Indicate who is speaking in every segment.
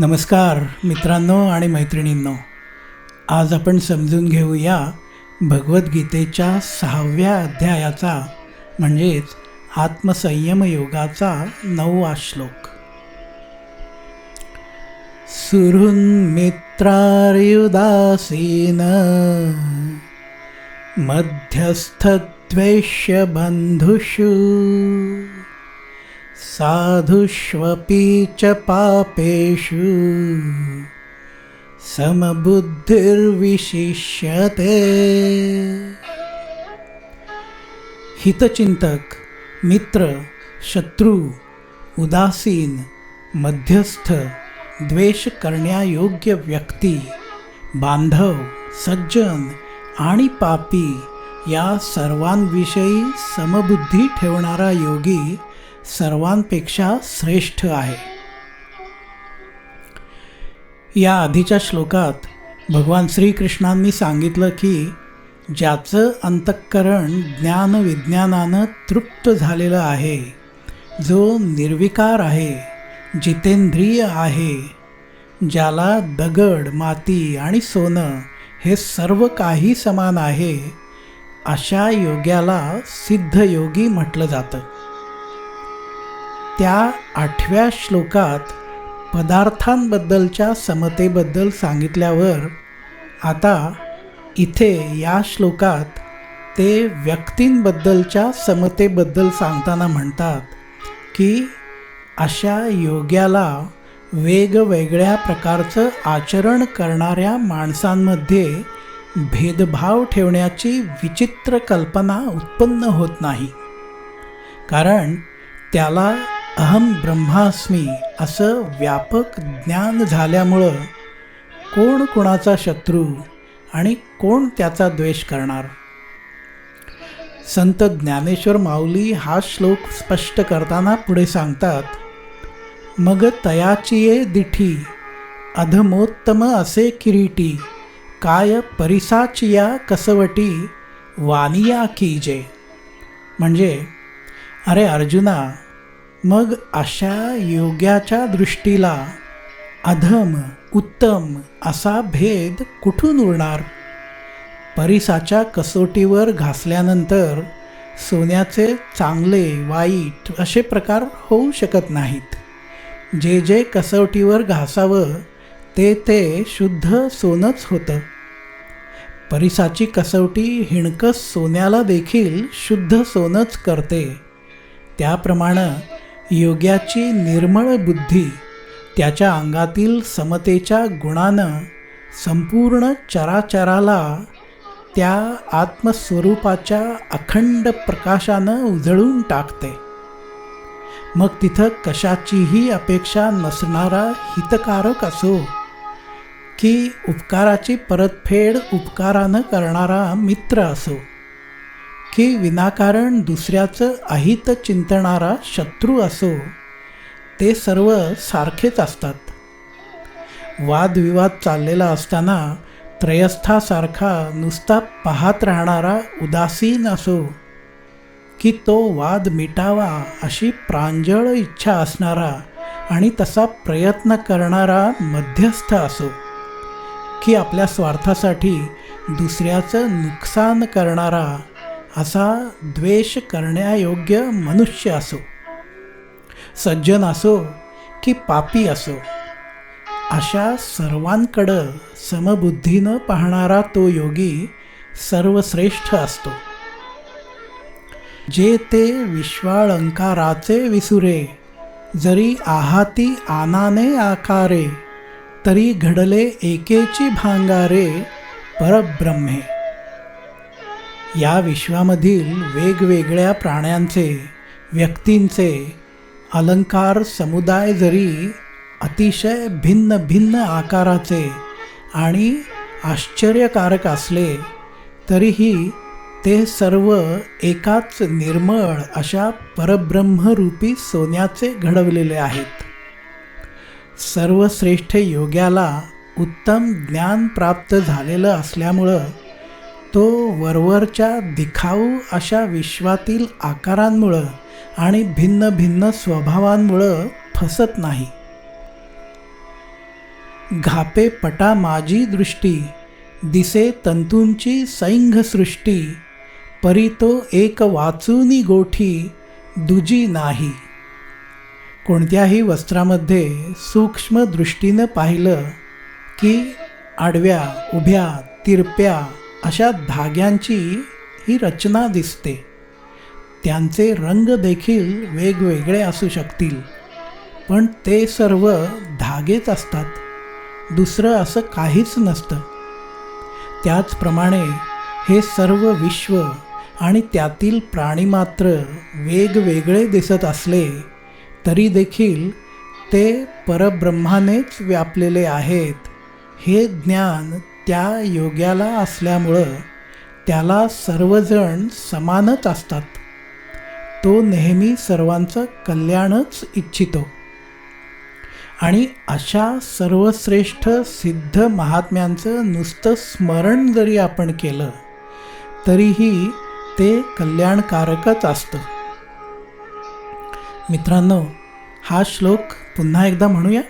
Speaker 1: नमस्कार मित्रांनो आणि मैत्रिणींनो. आज आपण समजून घेऊया भगवद्गीतेच्या सहाव्या अध्यायाचा म्हणजेच आत्मसंयम योगाचा नववा श्लोक. सुरून मित्रार्युदासीन मध्यस्थद्वेष्य बन्धुषु साधुष्वपि च पापेषु समबुद्धिर्विशिष्यते। हितचिंतक मित्र शत्रू उदासीन मध्यस्थ द्वेष करण्यायोग्य व्यक्ती बांधव सज्जन आणि पापी या सर्वांविषयी समबुद्धी ठेवणारा योगी सर्वांपेक्षा श्रेष्ठ आहे. या आधीच्या श्लोकात भगवान श्रीकृष्णांनी सांगितलं की ज्याचं अंतःकरण ज्ञान विज्ञानानं तृप्त झालेलं आहे जो निर्विकार आहे जितेंद्रिय आहे ज्याला दगड माती आणि सोनं हे सर्व काही समान आहे अशा योग्याला सिद्धयोगी म्हटलं जातं. त्या आठव्या श्लोकात पदार्थांबद्दलच्या समतेबद्दल सांगितल्यावर आता इथे या श्लोकात ते व्यक्तींबद्दलच्या समतेबद्दल सांगताना म्हणतात की अशा योग्याला वेगवेगळ्या प्रकारचं आचरण करणाऱ्या माणसांमध्ये भेदभाव ठेवण्याची विचित्र कल्पना उत्पन्न होत नाही. कारण त्याला अहम ब्रह्मास्मी असं व्यापक ज्ञान झाल्यामुळं कोण कोणाचा शत्रू आणि कोण त्याचा द्वेष करणार? संत ज्ञानेश्वर माऊली हा श्लोक स्पष्ट करताना पुढे सांगतात मग तयाचिये दिठी अधमोत्तम असे किरीटी काय परिसाचिया कसवटी वानिया कीजे म्हणजे अरे अर्जुना मग अशा योग्याच्या दृष्टीला अधम उत्तम असा भेद कुठून उरणार? परिसाच्या कसोटीवर घासल्यानंतर सोन्याचे चांगले वाईट असे प्रकार होऊ शकत नाहीत. जे जे कसोटीवर घासावं ते ते शुद्ध सोनंच होतं. परिसाची कसवटी हिणकस सोन्याला देखील शुद्ध सोनंच करते. त्याप्रमाणे योग्याची निर्मळ बुद्धी त्याच्या अंगातील समतेच्या गुणानं संपूर्ण चराचराला त्या आत्मस्वरूपाच्या अखंड प्रकाशानं उजळून टाकते. मग तिथं कशाचीही अपेक्षा नसणारा हितकारक असो की उपकाराची परतफेड उपकारानं करणारा मित्र असो. की विनाकारण दुसऱ्याचं अहित चिंतणारा शत्रू असो ते सर्व सारखेच असतात. वादविवाद चाललेला असताना त्रयस्थासारखा नुसता पाहत राहणारा उदासीन असो की तो वाद मिटावा अशी प्रांजळ इच्छा असणारा आणि तसा प्रयत्न करणारा मध्यस्थ असो की आपल्या स्वार्थासाठी दुसऱ्याचं नुकसान करणारा असा द्वेष करण्यायोग्य मनुष्य असो सज्जन असो की पापी असो अशा सर्वांकडं समबुद्धीनं पाहणारा तो योगी सर्वश्रेष्ठ असतो. जे ते विश्वाळंकाराचे विसुरे जरी आहाती आनाने आकारे तरी घडले एकेची भांगारे परब्रह्मे. या विश्वामधील वेगवेगळ्या प्राण्यांचे व्यक्तींचे अलंकार समुदाय जरी अतिशय भिन्न भिन्न आकाराचे आणि आश्चर्यकारक असले तरीही ते सर्व एकाच निर्मळ अशा परब्रह्मरूपी सोन्याचे घडवलेले आहेत. सर्वश्रेष्ठ योग्याला उत्तम ज्ञान प्राप्त झालेलं असल्यामुळं तो वरवरच्या दिखाऊ अशा विश्वातील आकारांमुळं आणि भिन्न भिन्न स्वभावांमुळं फसत नाही. घापे पटा माझी दृष्टी दिसे तंतूंची सैंघ सृष्टी परी तो एक वाचूनी गोठी दुजी नाही. कोणत्याही वस्त्रामध्ये सूक्ष्म दृष्टीनं पाहिलं की आडव्या उभ्या तिरप्या अशा धाग्यांची ही रचना दिसते. त्यांचे रंग देखील वेगवेगळे असू शकतील पण ते सर्व धागेच असतात. दुसरं असं काहीच नसतं. त्याचप्रमाणे हे सर्व विश्व आणि त्यातील प्राणी मात्र वेगवेगळे दिसत असले तरी देखील ते परब्रह्मानेच व्यापलेले आहेत. हे ज्ञान त्या योग्याला असल्यामुळं त्याला सर्वजण समानच असतात. तो नेहमी सर्वांचं कल्याणच इच्छितो. आणि अशा सर्वश्रेष्ठ सिद्ध महात्म्यांचं नुसतं स्मरण जरी आपण केलं तरीही ते कल्याणकारकच असतं. मित्रांनो हा श्लोक पुन्हा एकदा म्हणूया.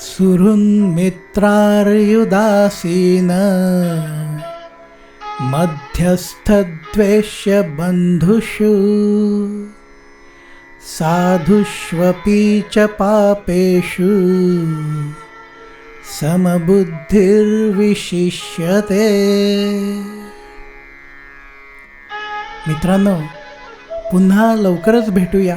Speaker 1: सुहृन्मित्रार्युदासीन मध्यस्थद्वेष्य बन्धुषु साधुष्वपि च पापेषु समबुद्धिर्विशिष्यते। मित्रांनो पुन्हा लवकरच भेटूया.